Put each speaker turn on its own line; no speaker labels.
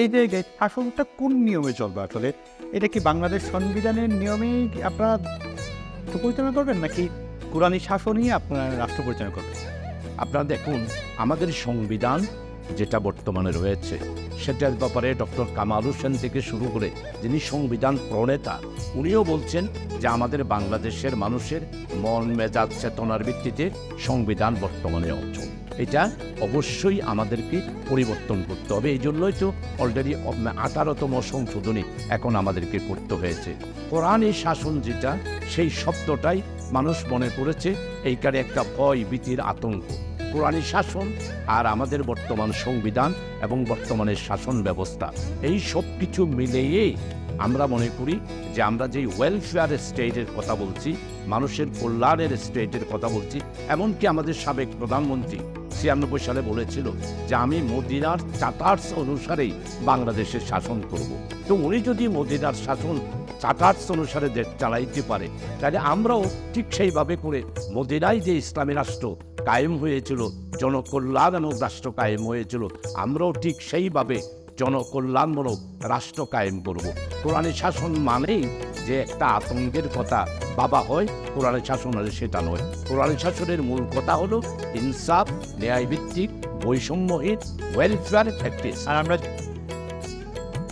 এই যে যে শাসনটা কোন নিয়মে চলবে আসলে? এটা কি বাংলাদেশ সংবিধানের নিয়মেই আপনারা পরিচালনা করবেন, নাকি কোরআনী শাসনই আপনারা রাষ্ট্র পরিচালনা করবেন?
আপনারা দেখুন, আমাদের সংবিধান যেটা বর্তমানে রয়েছে, সেটার ব্যাপারে ডক্টর কামাল হোসেন থেকে শুরু করে যিনি সংবিধান প্রণেতা, উনিও বলছেন যে আমাদের বাংলাদেশের মানুষের মন, মেজাজ, চেতনার ভিত্তিতে সংবিধান বর্তমানে অচল। এটা অবশ্যই আমাদেরকে পরিবর্তন করতে হবে। এই জন্যই তো অলরেডি আঠারোতম সংশোধনী এখন আমাদেরকে করতে হয়েছে। কোরআনের শাসন যেটা, সেই শব্দটাই মানুষ মনে করেছে এইখানে একটা ভয় ভীতির আতঙ্ক। কোরআনী শাসন আর আমাদের বর্তমান সংবিধান এবং বর্তমানের শাসন ব্যবস্থা, এই সব কিছু মিলিয়েই আমরা মনে করি যে আমরা যেই ওয়েলফেয়ার স্টেটের কথা বলছি, মানুষের কল্যাণের স্টেটের কথা বলছি, এমনকি আমাদের সাবেক প্রধানমন্ত্রী ছিয়ানব্বই সালে বলেছিল যে আমি মদিনার চার্টার্স অনুসারেই বাংলাদেশের শাসন করব। তো উনি যদি মদিনার শাসন চার্টার্স অনুসারে দেশ চালাইতে পারে, তাহলে আমরাও ঠিক সেইভাবে করে মদিনায় যে ইসলামী রাষ্ট্র কায়েম হয়েছিল, জনকল্যাণ এবং রাষ্ট্র কায়েম হয়েছিল, আমরাও ঠিক সেইভাবে জনকল্যাণমূলক রাষ্ট্র কায়েম করব। কোরআনের শাসন মানেই যে একটা আতঙ্কের কথা বাবা হয়, কোরআনের শাসন হলে সেটা নয়। কোরআনের শাসনের মূল কথা হলো ইনসাফ, ন্যায়ভিত্তিক, বৈষম্যহীন ওয়েলফেয়ার প্র্যাকটিস
আর আমরা